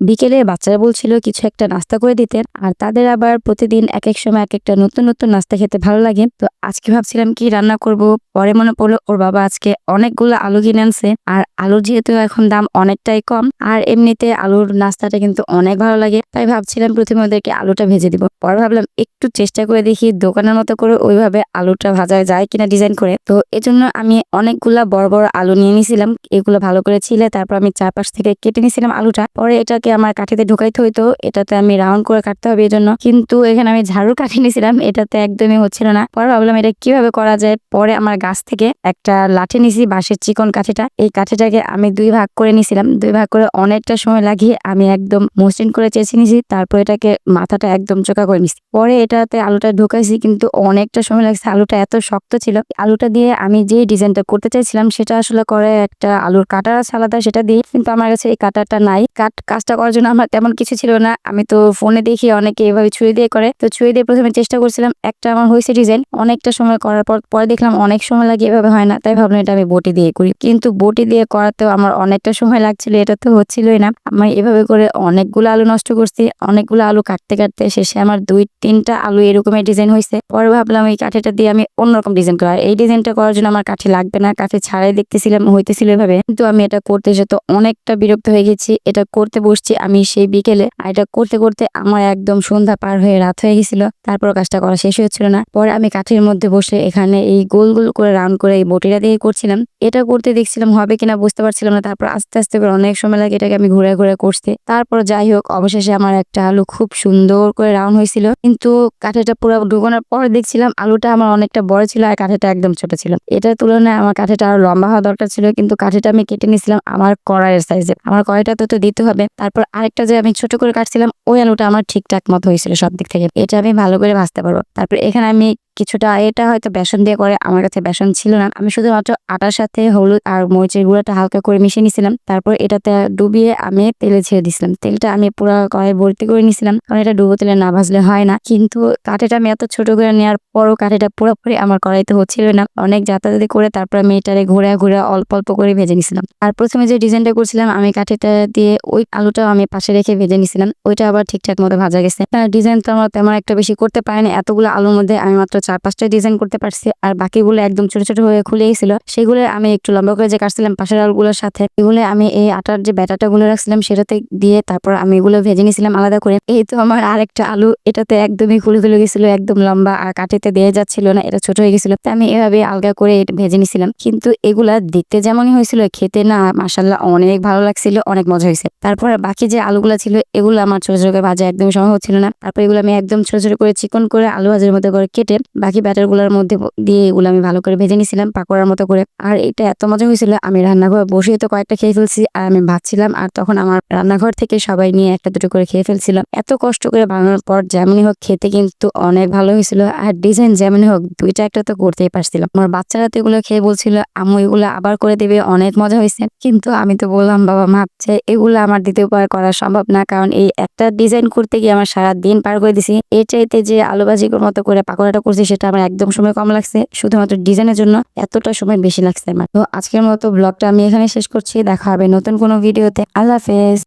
বিকেলে বাচ্চারা বলছিল, কিছু একটা নাস্তা করে দিতে আর তাদের আবার প্রতিদিন এক এক সময় এক একটা নতুন নতুন নাস্তা খেতে ভালো লাগে। তো আজকে ভাবছিলাম কি রান্না করব। পরে মনে পড়ল, ওর বাবা আজকে অনেকগুলো আলু কিনে আনছে। আর আলুর যেহেতু এখন দাম অনেকটাই কম, আর এমনিতে আলুর নাস্তাটা কিন্তু অনেক ভালো লাগে, তাই ভাবছিলাম প্রথমে ওদেরকে আলুটা ভেজে দিব। পরে ভাবলাম, একটু চেষ্টা করে দেখি দোকানের মতো করে ওইভাবে আলুটা ভাজা যায় কিনা ডিজাইন করে। তো এজন্য আমি অনেকগুলা বড় বড় আলু নিয়ে নিয়েছিলাম এগুলো ভালো করে ছিলে, তারপর আমি চারপাশ থেকে কেটে নিয়েছিলাম আলুটা। পরে এটাকে আমার কাঠিতে ঢুকাইতে হইতো, এটাতে আমি রাউন্ড করে কাটতে হবে এই জন্য কিন্তু এখানে আমি ঝাড়ু কাঠি নিয়েছিলাম এটাতে একদমই হচ্ছিল না। পরে ভাবলাম এটা কীভাবে করা যায়? পরে আমার গাছ থেকে একটা লাঠি নিছি, বাঁশের চিকন কাঠিটা। এই কাঠিটাকে আমি দুই ভাগ করে নিয়েছিলাম দুই ভাগ করে অনেকটা সময় লাগিয়ে আমি একদম মসৃণ করে চেঁচে নিয়েছি তারপর এটাকে মাথাটা একদম চোকা করে নিছি। পরে এটাতে আলুটা ঢুকাইছি, কিন্তু অনেকটা সময় লাগছে। আলুটা এত শক্ত ছিল। আলুটা দিয়ে আমি যে ডিজাইনটা করতে চাইছিলাম, সেটা আসলে করে একটা আলুর কাটার আলাদা সেটা দিয়ে। কিন্তু আমার কাছে এই কাটারটা নাই। কাট, কাজটা করার জন্য আমার তেমন কিছু ছিল না। আমি তো ফোনে দেখি অনেকে এভাবে ছুরি দিয়ে করে। তো ছুরি দিয়ে প্রথমে চেষ্টা করছিলাম একটা আমার হয়েছে ডিজাইন অনেকটা সময় করার পর, পরে দেখলাম অনেক সময় লাগে এভাবে হয় না। তাই ভাবলাম এটা আমি বটি দিয়ে করি। কিন্তু বটি দিয়ে করাতেও আমার অনেকটা সময় লাগছিল, এটা তো হচ্ছিলই না। আমি এভাবে করে অনেকগুলো আলু নষ্ট করছি। অনেকগুলো আলু কাটতে কাটতে শেষে আমার দুই, তিনটা আলু এরকমের ডিজাইন হয়েছে। পরে ভাবলাম এই কাঠিটা দিয়ে আমি অন্যরকম ডিজাইন করা এই ডিজাইনটা করার জন্য আমার কাঠি লাগবে না। কাঠি ছাড়াই দেখতেছিলাম, হইতেছিল এভাবে। কিন্তু আমি এটা করতে এসে তো অনেকটা বিরক্ত হয়ে গেছি। এটা করতে বসছি আমি সেই বিকেলে আর এটা করতে করতে আমার একদম সন্ধ্যা পার হয়ে রাত হয়ে গেছিল। তারপর কাজটা করা শেষ হচ্ছিল না। পরে আমি কাঠির মধ্যে বসে এখানে এই গোল গোল করে রাউন্ড করে এই বটিটা দিয়ে করছিলাম। এটা করতে দেখছিলাম হবে কিনা বুঝতে পারছিলাম না। তারপর আস্তে আস্তে করে অনেক সময় লাগে এটাকে আমি ঘুরে ঘুরে করছি তারপর যাই হোক, অবশেষে আমার একটা আলু খুব সুন্দর করে রাউন্ড হয়েছিল। কিন্তু কাঠিটা পুরো ঢুকানোর পর দেখছিলাম আলুটা আমার অনেকটা বড় ছিল আর কাঠিটা একদম ছোট ছিল। এটার তুলনায় আমার কাঠিটা আরও লম্বা হওয়া দরকার ছিল। কিন্তু কাঠিটা আমি কেটে নিয়েছিলাম আমার কড়াইয়ের সাইজে আমার কড়াইটা তো দিতে হবে। তারপর আরেকটা যে আমি ছোট করে কাটছিলাম, ওই আলুটা আমার ঠিকঠাক মতো হয়েছিল সব দিক থেকে। এটা আমি ভালো করে ভাজতে পারব। তারপর এখানে আমি কিছুটা এটা হয়তো বেসন দিয়ে করে, আমার কাছে বেসন ছিল না। আমি শুধুমাত্র আটার সাথে হলুদ আর মরিচের গুঁড়াটা হালকা করে মিশিয়ে নিছিলাম। তারপর এটাতে ডুবিয়ে আমি তেলে ছেড়ে দিছিলাম। তেলটা আমি পুরো কড়াই ভর্তি করে নিছিলাম। কারণ এটা ডুবো তেলে না ভাজলে হয় না। কিন্তু কাঠিটা আমি এত ছোট করে নেওয়ার পরও কাঠিটা পুরোপুরি আমার কড়াইতে হচ্ছিল না। অনেক যাতায়াতি করে তারপর আমি এটারে ঘুরে ঘুরে অল্প অল্প করে ভেজে নিছিলাম। আর প্রথমে যে ডিজাইনটা করছিলাম, আমি কাঠিটা দিয়ে ওই আলুটাও আমি পাশে রেখে ভেজে নিছিলাম। ওইটা আবার ঠিকঠাক মতো ভাজা গেছে। ডিজাইন তো আমার তেমন একটা বেশি করতে পারিনি। এতগুলো আলুর মধ্যে আমি মাত্র চার পাঁচটা ডিজাইন করতে পারছি। আর বাকিগুলো একদম ছোট ছোট হয়ে খুলে গেছিল সেগুলো আমি একটু লম্বা করে যে কাটছিলাম পাশের আলুগুলোর সাথে, এগুলো আমি এই আটার যে ব্যাটাটা গুলো রাখছিলাম সেটাতে দিয়ে তারপর আমি এগুলো ভেজে নিয়েছিলাম আলাদা করে। এই তো আমার আরেকটা আলু, এটাতে একদমই খুলে খুলে গেছিল, একদম লম্বা আর কাটিতে দেওয়া যাচ্ছিল না, এটা ছোট হয়ে গেছিল। তো আমি এভাবে আলগা করে এটা ভেজে নিয়েছিলাম। কিন্তু এগুলা দেখতে যেমনই হয়েছিল, খেতে না মাসাল্লাহ অনেক ভালো লাগছিল, অনেক মজা হয়েছে। তারপর বাকি যে আলুগুলো ছিল, এগুলো আমার ছোট ছোট ভাজা একদম সম্ভব হচ্ছিল না। তারপর এগুলো আমি একদম ছোট ছোট করে চিকন করে আলু ভাজার মতো করে কেটে বাকি ব্যাটারগুলোর মধ্যে দিয়ে এগুলো আমি ভালো করে ভেজে নিছিলাম, পাকোড়ার মতো করে। আর এটা এত মজা হয়েছিল, আমি রান্নাঘর বসে তো কয়েকটা খেয়ে ফেলছি, আর আমি ভাবছিলাম, আর তখন আমার রান্নাঘর থেকে সবাই নিয়ে একটা দুটো করে খেয়ে ফেলছিলাম। এত কষ্ট করে বানানোর পর যেমনই হোক খেতে কিন্তু অনেক ভালো হয়েছিল, আর ডিজাইন যেমনই হোক দুইটা একটা তো করতেই পারছিলাম। আমার বাচ্চারা তো এগুলো খেয়ে বলছিল আমু এগুলো আবার করে দেবে, অনেক মজা হয়েছে। কিন্তু আমি তো বললাম, বাবা ভাবছে এগুলো আমার দ্বিতীয় বার করা সম্ভব না, কারণ এই একটা ডিজাইন করতে গিয়ে আমার সারা দিন পার করে দিছি। এর চাইতে যে আলু ভাজির মতো করে পাকোড়াটা করছি সেটা আমার একদম সময় কম লাগছে, শুধুমাত্র ডিজাইনের জন্য এতটা সময় বেশি লাগছে আমার। তো আজকের মতো ব্লগটা আমি এখানে শেষ করছি, দেখা হবে নতুন কোনো ভিডিওতে। আল্লাহ হাফেজ।